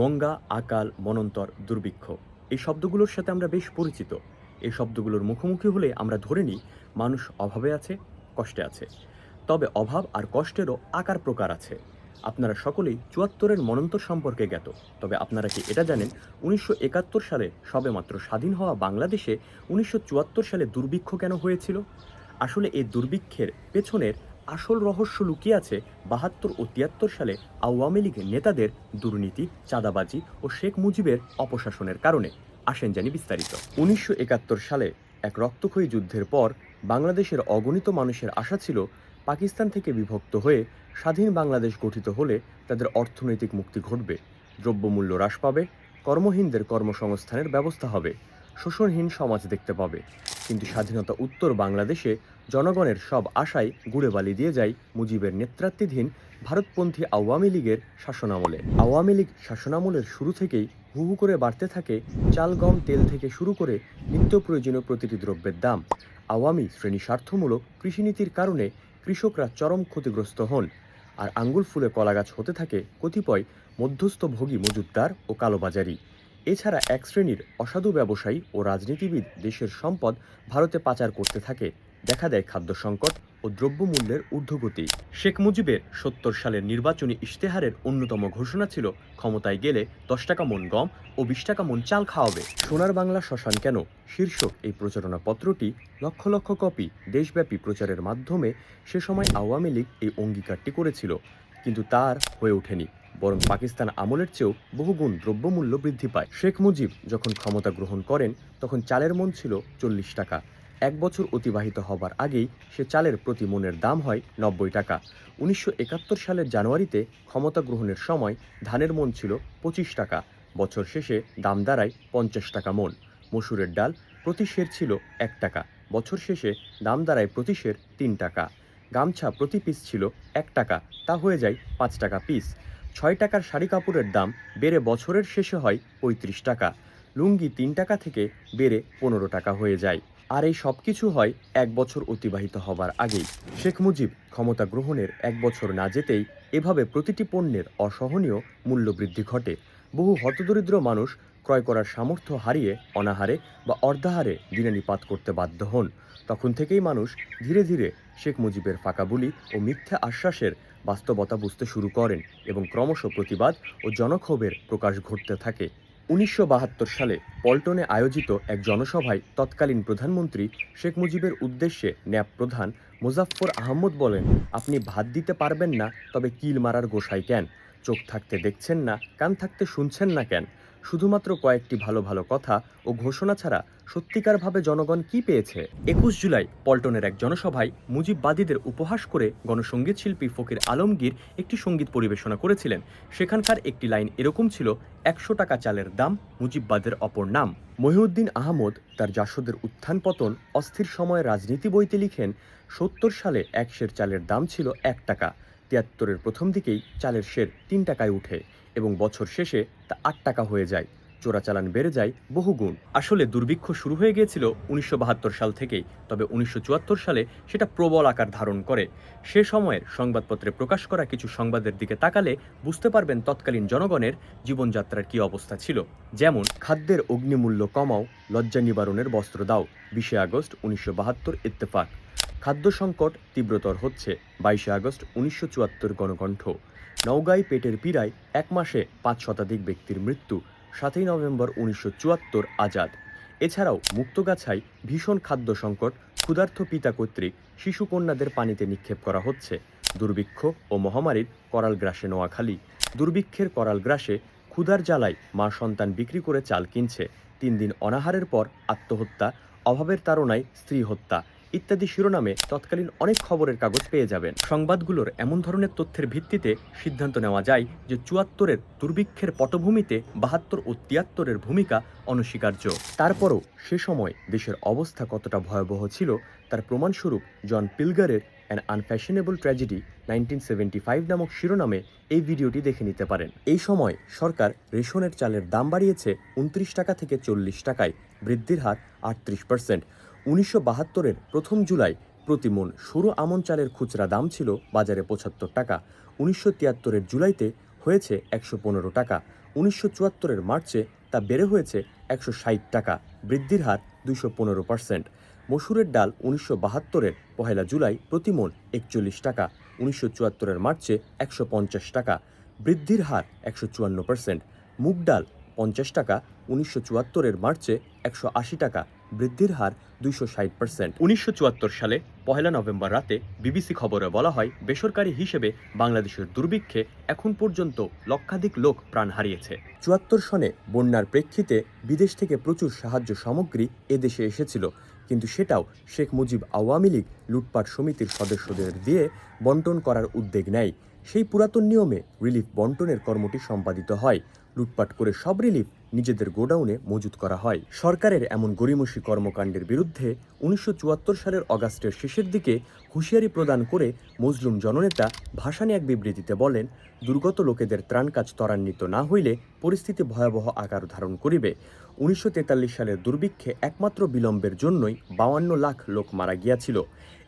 মঙ্গা, আকাল, মনন্তর, দুর্ভিক্ষ। এই শব্দগুলোর সাথে আমরা বেশ পরিচিত। এই শব্দগুলোর মুখোমুখি হলে আমরা ধরে নিই, মানুষ অভাবে আছে, কষ্টে আছে। তবে অভাব আর কষ্টেরও আকার প্রকার আছে। আপনারা সকলেই চুয়াত্তরের মনন্তর সম্পর্কে জ্ঞাত। তবে আপনারা কি এটা জানেন, উনিশশো একাত্তর সালে সবেমাত্র স্বাধীন হওয়া বাংলাদেশে উনিশশো চুয়াত্তর সালে দুর্ভিক্ষ কেন হয়েছিল? আসলে এই দুর্ভিক্ষের পেছনের আসল রহস্য লুকিয়ে আছে বাহাত্তর ও তিয়াত্তর সালে আওয়ামী লীগের নেতাদের দুর্নীতি, চাঁদাবাজি ও শেখ মুজিবের অপশাসনের কারণে। আসেন জানি বিস্তারিত। উনিশশো একাত্তর সালে এক রক্তক্ষয়ী যুদ্ধের পর বাংলাদেশের অগণিত মানুষের আশা ছিল পাকিস্তান থেকে বিভক্ত হয়ে স্বাধীন বাংলাদেশ গঠিত হলে তাদের অর্থনৈতিক মুক্তি ঘটবে, দ্রব্যমূল্য হ্রাস পাবে, কর্মহীনদের কর্মসংস্থানের ব্যবস্থা হবে, শোষণহীন সমাজ দেখতে পাবে। কিন্তু স্বাধীনতা উত্তর বাংলাদেশে জনগণের সব আশায় গুড়ে বালি দিয়ে যায় মুজিবের নেতৃত্বাধীন ভারতপন্থী আওয়ামী লীগের শাসনামলে। আওয়ামী লীগ শাসনামলের শুরু থেকেই হু হু করে বাড়তে থাকে চাল গম তেল থেকে শুরু করে নিত্য প্রয়োজনীয় প্রতিটি দ্রব্যের দাম। আওয়ামী শ্রেণি স্বার্থমূলক কৃষিনীতির কারণে কৃষকরা চরম ক্ষতিগ্রস্ত হন আর আঙ্গুল ফুলে কলাগাছ হতে থাকে কতিপয় মধ্যস্থভোগী মজুতদার ও কালোবাজারি। এছাড়া এক শ্রেণির অসাধু ব্যবসায়ী ও রাজনীতিবিদ দেশের সম্পদ ভারতে পাচার করতে থাকে। দেখা দেয় খাদ্য সংকট ও দ্রব্যমূল্যের ঊর্ধ্বগতি। শেখ মুজিবের সত্তর সালের নির্বাচনী ইশতেহারের অন্যতম ঘোষণা ছিল, ক্ষমতায় গেলে দশ টাকা মন গম ও বিশ টাকা মন চাল খাওয়াবে। সোনার বাংলা শ্মশান কেন? শীর্ষক এই প্রচারণা পত্রটি লক্ষ লক্ষ কপি দেশব্যাপী প্রচারের মাধ্যমে সে সময় আওয়ামী লীগ এই অঙ্গীকারটি করেছিল। কিন্তু তার হয়ে ওঠেনি, বরং পাকিস্তান আমলের চেয়েও বহুগুণ দ্রব্যমূল্য বৃদ্ধি পায়। শেখ মুজিব যখন ক্ষমতা গ্রহণ করেন, তখন চালের মন ছিল চল্লিশ টাকা। এক বছর অতিবাহিত হবার আগেই সে চালের প্রতি মনের দাম হয় নব্বই টাকা। উনিশশো একাত্তর সালের জানুয়ারিতে ক্ষমতা গ্রহণের সময় ধানের মন ছিল পঁচিশ টাকা। বছর শেষে দাম দাঁড়ায় পঞ্চাশ টাকা মন। মসুরের ডাল প্রতি সের ছিল এক টাকা। বছর শেষে দাম দাঁড়ায় প্রতি সের তিন টাকা। গামছা প্রতি পিস ছিল এক টাকা, তা হয়ে যায় পাঁচ টাকা পিস ছয় টাকার শাড়ি কাপড়ের দাম বেড়ে বছরের শেষে হয় পঁয়ত্রিশ টাকা। লুঙ্গি তিন টাকা থেকে বেড়ে পনেরো টাকা হয়ে যায়। আর এই সব কিছু হয় এক বছর অতিবাহিত হবার আগেই। শেখ মুজিব ক্ষমতা গ্রহণের এক বছর না যেতেই এভাবে প্রতিটি পণ্যের অসহনীয় মূল্যবৃদ্ধি ঘটে। বহু হতদরিদ্র মানুষ ক্রয় করার সামর্থ্য হারিয়ে, অনাহারে বা অর্ধাহারে দিনে নিপাত করতে বাধ্য হন। তখন থেকেই মানুষ ধীরে ধীরে শেখ মুজিবের ফাঁকা বুলি ও মিথ্যা আশ্বাসের বাস্তবতা বুঝতে শুরু করেন এবং ক্রমশ প্রতিবাদ ও জনক্ষোভের প্রকাশ ঘটতে থাকে। উনিশশো বাহাত্তর সালে পল্টনে আয়োজিত এক জনসভায় তৎকালীন প্রধানমন্ত্রী শেখ মুজিবের উদ্দেশ্যে ন্যাপ প্রধান মুজাফফর আহমদ বলেন, আপনি ভাত দিতে পারবেন না, তবে কিল মারার গোসাই কেন? চোখ থাকতে দেখছেন না, কান থাকতে শুনছেন না কেন? শুধুমাত্র কয়েকটি ভালো ভালো কথা ও ঘোষণা ছাড়া সত্যিকারভাবে জনগণ কি পেয়েছে? একুশ জুলাই পল্টনের এক জনসভায় মুজিববাদীদের উপহাস করে গণসঙ্গীত শিল্পী ফকির আলমগীর একটি সংগীত পরিবেশনা করেছিলেন। সেখানকার একটি লাইন এরকম ছিল, একশো টাকা চালের দাম মুজিববাদের অপর নাম। মহিউদ্দিন আহমদ তার জাসদের উত্থান পতন, অস্থির সময় রাজনীতি বইতে লিখেন, সত্তর সালে এক সের চালের দাম ছিল এক টাকা, তিয়াত্তরের প্রথম দিকেই চালের শের তিন টাকায় উঠে। এবং বছর শেষে তা আট টাকা হয়ে যায়। চোরাচালান বেড়ে যায় বহুগুণ আসলে দুর্ভিক্ষ শুরু হয়ে গিয়েছিল উনিশশো বাহাত্তর সাল থেকেই, তবে উনিশশো চুয়াত্তর সালে সেটা প্রবল আকার ধারণ করে। সে সময়ের সংবাদপত্রে প্রকাশ করা কিছু সংবাদের দিকে তাকালে বুঝতে পারবেন তৎকালীন জনগণের জীবনযাত্রার কি অবস্থা ছিল। যেমন, খাদ্যের অগ্নিমূল্য কমাও, লজ্জা নিবারণের বস্ত্র দাও, বিশে আগস্ট, উনিশশো বাহাত্তর ইত্তেফাক। খাদ্য সংকট তীব্রতর হচ্ছে। বাইশে আগস্ট উনিশশো চুয়াত্তর গণকণ্ঠ। নওগাঁয় পেটের পীড়ায় এক মাসে পাঁচ শতাধিক ব্যক্তির মৃত্যু, সাতই নভেম্বর উনিশশো চুয়াত্তর আজাদ। এছাড়াও মুক্তগাছায় ভীষণ খাদ্য সংকট ক্ষুধার্থ পিতা কর্তৃক শিশু কন্যাদের পানিতে নিক্ষেপ করা হচ্ছে। দুর্ভিক্ষ ও মহামারীর করাল গ্রাসে নোয়াখালী। দুর্ভিক্ষের করাল গ্রাসে ক্ষুধার জ্বালায় মা সন্তান বিক্রি করে চাল কিনছে। তিন দিন অনাহারের পর আত্মহত্যা, অভাবের তাড়নায় স্ত্রী হত্যা। ইত্যাদি শিরোনামে তৎকালীন অনেক খবরের কাগজ পেয়ে যাবেন। সংবাদগুলোর এমন ধরনের তথ্যের ভিত্তিতে সিদ্ধান্ত নেওয়া যায় যে চুয়াত্তরের দুর্ভিক্ষের পটভূমিতে বাহাত্তর ও তিয়াত্তরের ভূমিকা অনস্বীকার্য। তারপরও সে সময় দেশের অবস্থা কতটা ভয়াবহ ছিল তার প্রমাণস্বরূপ John পিলগারের an unfashionable tragedy nineteen seventy five নামক শিরোনামে এই ভিডিওটি দেখে নিতে পারেন। এই সময় সরকার রেশনের চালের দাম বাড়িয়েছে উনত্রিশ টাকা থেকে চল্লিশ টাকায়, বৃদ্ধির হার আটত্রিশ পার্সেন্ট। উনিশশো বাহাত্তরের প্রথম জুলাই প্রতি মন সরু আমন চালের খুচরা দাম ছিল বাজারে পঁচাত্তর টাকা। উনিশশো তিয়াত্তরের জুলাইতে হয়েছে একশো পনেরো টাকা। উনিশশো চুয়াত্তরের মার্চে তা বেড়ে হয়েছে একশো ষাট টাকা। বৃদ্ধির হার দুইশো পনেরো পার্সেন্ট। মসুরের ডাল উনিশশো বাহাত্তরের পহেলা জুলাই প্রতিমন একচল্লিশ টাকা। উনিশশো চুয়াত্তরের মার্চে একশো পঞ্চাশ টাকা। বৃদ্ধির হার একশো চুয়ান্ন পার্সেন্ট। মুগ ডাল পঞ্চাশ টাকা। উনিশশো চুয়াত্তরের মার্চে একশো আশি টাকা। বৃদ্ধির হার দুইশো ষাট পার্সেন্ট উনিশশো চুয়াত্তর সালে পহেলা নভেম্বর রাতে বিবিসি খবরে বলা হয়, বেসরকারি হিসেবে বাংলাদেশের দুর্ভিক্ষে এখন পর্যন্ত লক্ষাধিক লোক প্রাণ হারিয়েছে। চুয়াত্তর সনে বন্যার প্রেক্ষিতে বিদেশ থেকে প্রচুর সাহায্য সামগ্রী এদেশে এসেছিল, কিন্তু সেটাও শেখ মুজিব আওয়ামী লীগ লুটপাট সমিতির সদস্যদের দিয়ে বন্টন করার উদ্যোগ নেয়। সেই পুরাতন নিয়মে রিলিফ বন্টনের কর্মটি সম্পাদিত হয়। লুটপাট করে সব রিলিফ নিজেদের গোডাউনে মজুত করা হয়। সরকারের এমন গরিমসী কর্মকাণ্ডের বিরুদ্ধে উনিশশো চুয়াত্তর সালের অগাস্টের শেষের দিকে হুঁশিয়ারি প্রদান করে মজলুম জননেতা ভাসানে এক বিবৃতিতে বলেন, দুর্গত লোকেদের ত্রাণ কাজ ত্বরান্বিত না হইলে পরিস্থিতি ভয়াবহ আকার ধারণ করিবে। উনিশশো তেতাল্লিশ সালের দুর্ভিক্ষে একমাত্র বিলম্বের জন্যই বাউান্ন লাখ লোক মারা গিয়াছিল।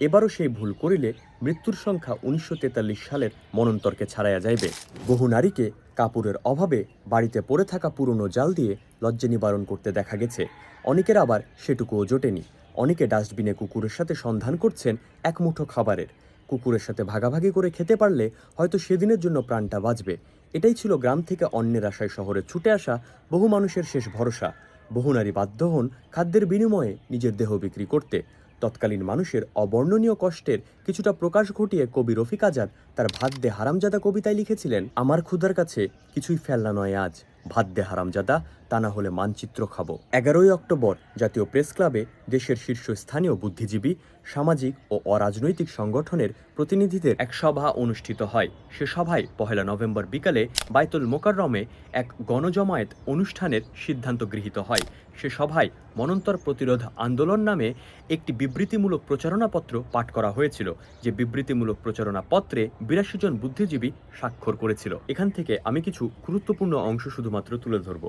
এবারও সেই ভুল করিলে মৃত্যুর সংখ্যা উনিশশো তেতাল্লিশ সালের মনন্তরকে ছাড়াইয়া যাইবে। বহু নারীকে কাপড়ের অভাবে বাড়িতে পড়ে থাকা পুরনো জাল দিয়ে লজ্জা নিবারণ করতে দেখা গেছে। অনেকের আবার সেটুকুও জোটেনি। অনেকে ডাস্টবিনে কুকুরের সাথে সন্ধান করছেন এক মুঠো খাবারের। কুকুরের সাথে ভাগাভাগি করে খেতে পারলে হয়তো সেদিনের জন্য প্রাণটা বাঁচবে। এটাই ছিল গ্রাম থেকে অন্যের আশায় শহরে ছুটে আসা বহু মানুষের শেষ ভরসা। বহু নারী বাধ্য হন খাদ্যের বিনিময়ে নিজের দেহ বিক্রি করতে। তৎকালীন মানুষের অবর্ণনীয় কষ্টের কিছুটা প্রকাশ ঘটিয়ে কবি রফিক আজাদ তার ভাদ্যে হারামজাদা কবিতায় লিখেছিলেন, আমার ক্ষুধার কাছে কিছুই ফেলনা নয় আজ, ভাদ্যে হারামজাদা, তা না হলে মানচিত্র খাব। এগারোই অক্টোবর জাতীয় প্রেস ক্লাবে দেশের শীর্ষস্থানীয় বুদ্ধিজীবী, সামাজিক ও অরাজনৈতিক সংগঠনের প্রতিনিধিদের এক সভা অনুষ্ঠিত হয়। সে সভায় পহেলা নভেম্বর বিকালে বাইতুল মোকাররমে এক গণজমায়েত অনুষ্ঠানের সিদ্ধান্ত গৃহীত হয়। সে সভায় মনন্তর প্রতিরোধ আন্দোলন নামে একটি বিবৃতিমূলক প্রচারণাপত্র পাঠ করা হয়েছিল, যে বিবৃতিমূলক প্রচারণাপত্রে বিরাশি জন বুদ্ধিজীবী স্বাক্ষর করেছিল। এখান থেকে আমি কিছু গুরুত্বপূর্ণ অংশ শুধুমাত্র তুলে ধরব।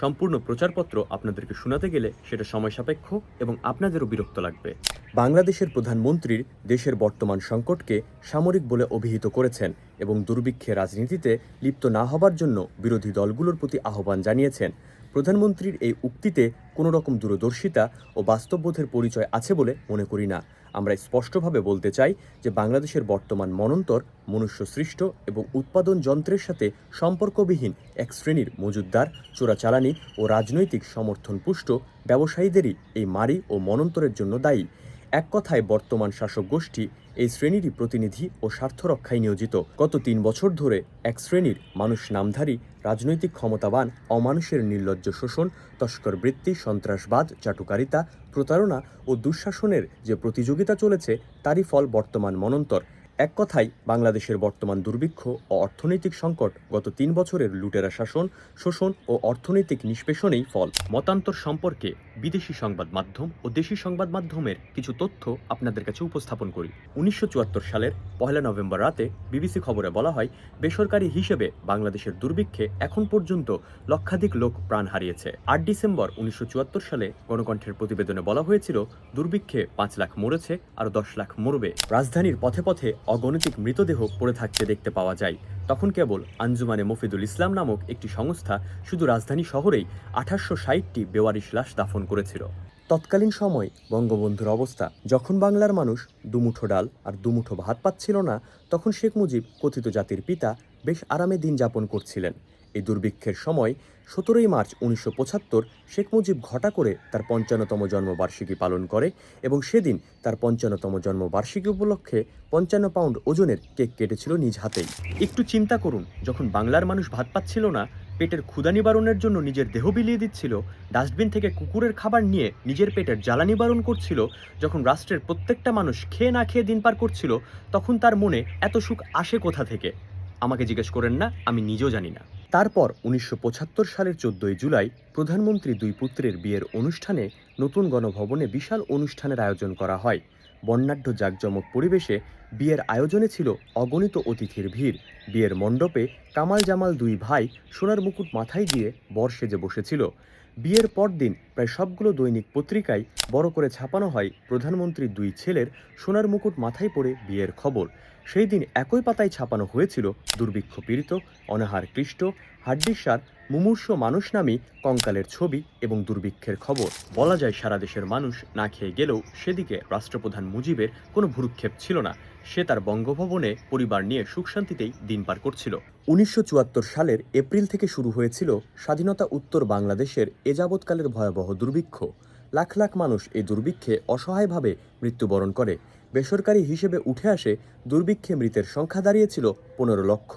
সম্পূর্ণ প্রচারপত্র আপনাদেরকে শোনাতে গেলে সেটা সময় সাপেক্ষ এবং আপনাদেরও বিরক্ত লাগবে। বাংলাদেশের প্রধানমন্ত্রীর দেশের বর্তমান সংকটকে সামরিক বলে অভিহিত করেছেন এবং দুর্ভিক্ষে রাজনীতিতে লিপ্ত না হবার জন্য বিরোধী দলগুলোর প্রতি আহ্বান জানিয়েছেন। প্রধানমন্ত্রীর এই উক্তিতে কোনো রকম দূরদর্শিতা ও বাস্তববোধের পরিচয় আছে বলে মনে করি না। আমরা স্পষ্টভাবে বলতে চাই যে বাংলাদেশের বর্তমান মনন্তর মনুষ্য সৃষ্ট এবং উৎপাদন যন্ত্রের সাথে সম্পর্কবিহীন এক শ্রেণির মজুদ্দার, চোরাচালানি ও রাজনৈতিক সমর্থন পুষ্ট ব্যবসায়ীদেরই এই মারি ও মনন্তরের জন্য দায়ী। এক কথায় বর্তমান শাসক গোষ্ঠী এই শ্রেণীরই প্রতিনিধি ও স্বার্থ রক্ষায় নিয়োজিত। গত তিন বছর ধরে এক শ্রেণির মানুষ নামধারী, রাজনৈতিক ক্ষমতাবান, অমানুষের নির্লজ্জ শোষণ, তস্কর বৃত্তি, সন্ত্রাসবাদ, চাটুকারিতা, প্রতারণা ও দুঃশাসনের যে প্রতিযোগিতা চলেছে, তারই ফল বর্তমান মনন্তর। এক কথায়, বাংলাদেশের বর্তমান দুর্ভিক্ষ ও অর্থনৈতিক সংকট গত তিন বছরের লুটেরা শাসন, শোষণ ও অর্থনৈতিক নিষ্পেষণেই ফল। মতান্তর সম্পর্কে বিদেশি সংবাদ মাধ্যম ও দেশি সংবাদ মাধ্যমের কিছু তথ্য আপনাদের কাছে উপস্থাপন করি। উনিশশো চুয়াত্তর সালের পহেলা নভেম্বর রাতে বিবিসি খবরে বলা হয়, বেসরকারি হিসেবে বাংলাদেশের দুর্ভিক্ষে এখন পর্যন্ত লক্ষাধিক লোক প্রাণ হারিয়েছে। আট ডিসেম্বর উনিশশো চুয়াত্তর সালে গণকণ্ঠের প্রতিবেদনে বলা হয়েছিল, দুর্ভিক্ষে পাঁচ লাখ মরেছে আর দশ লাখ মরবে। রাজধানীর পথে পথে অগণিতিক মৃতদেহ পড়ে থাকতে দেখতে পাওয়া যায়। তখন কেবল আঞ্জুমানে মফিদুল ইসলাম নামক একটি সংস্থা শুধু রাজধানী শহরেই আঠাশশো ষাটটি বেওয়ারিশ লাশ দাফন করেছিল। তৎকালীন সময় বঙ্গবন্ধুর অবস্থা, যখন বাংলার মানুষ দুমুঠো ডাল আর দুমুঠো ভাত পাচ্ছিল না, তখন শেখ মুজিব কথিত জাতির পিতা বেশ আরামে দিন যাপন করছিলেন। এই দুর্ভিক্ষের সময় সতেরোই মার্চ উনিশশো পঁচাত্তর শেখ মুজিব ঘটা করে তার পঞ্চান্নতম জন্মবার্ষিকী পালন করে এবং সেদিন তার পঞ্চান্নতম জন্মবার্ষিকী উপলক্ষে পঞ্চান্ন পাউন্ড ওজনের কেক কেটেছিল নিজ হাতেই। একটু চিন্তা করুন, যখন বাংলার মানুষ ভাত পাচ্ছিল না, পেটের ক্ষুদা নিবারণের জন্য নিজের দেহ বিলিয়ে দিচ্ছিল, ডাস্টবিন থেকে কুকুরের খাবার নিয়ে নিজের পেটের জ্বালা নিবারণ করছিল, যখন রাষ্ট্রের প্রত্যেকটা মানুষ খেয়ে না খেয়ে দিন পার করছিল, তখন তার মনে এত সুখ আসে কোথা থেকে? আমাকে জিজ্ঞেস করেন না, আমি নিজেও জানি না। তারপর উনিশশো পঁচাত্তর সালের চোদ্দই জুলাই প্রধানমন্ত্রী দুই পুত্রের বিয়ের অনুষ্ঠানে নতুন গণভবনে বিশাল অনুষ্ঠানের আয়োজন করা হয়। বর্ণাঢ্য জাঁকজমক পরিবেশে বিয়ের আয়োজনে ছিল অগণিত অতিথির ভিড়। বিয়ের মণ্ডপে কামাল জামাল দুই ভাই সোনার মুকুট মাথায় দিয়ে বর সেজে বসেছিল। বিয়ের পরদিন প্রায় সবগুলো দৈনিক পত্রিকায় বড় করে ছাপানো হয় প্রধানমন্ত্রীর দুই ছেলের সোনার মুকুট মাথায় পড়ে বিয়ের খবর। সেই দিন একই পাতায় ছাপানো হয়েছিল দুর্ভিক্ষ পীড়িত, অনাহার ক্লিষ্ট হাড্ডিসার, মুমূর্ষ মানুষ নামী কঙ্কালের ছবি এবং দুর্ভিক্ষের খবর। বলা যায় সারা দেশের মানুষ না খেয়ে গেলেও সেদিকে রাষ্ট্রপ্রধান মুজিবের কোনো ভুরুক্ষেপ ছিল না। সে তার বঙ্গভবনে পরিবার নিয়ে সুখ শান্তিতেই দিন পার করছিল। উনিশশো চুয়াত্তর সালের এপ্রিল থেকে শুরু হয়েছিল স্বাধীনতা উত্তর বাংলাদেশের এ যাবৎকালের ভয়াবহ দুর্ভিক্ষ। লাখ লাখ মানুষ এই দুর্ভিক্ষে অসহায়ভাবে মৃত্যুবরণ করে। বেসরকারি হিসেবে উঠে আসে দুর্ভিক্ষে মৃতের সংখ্যা দাঁড়িয়েছিল পনেরো লক্ষ।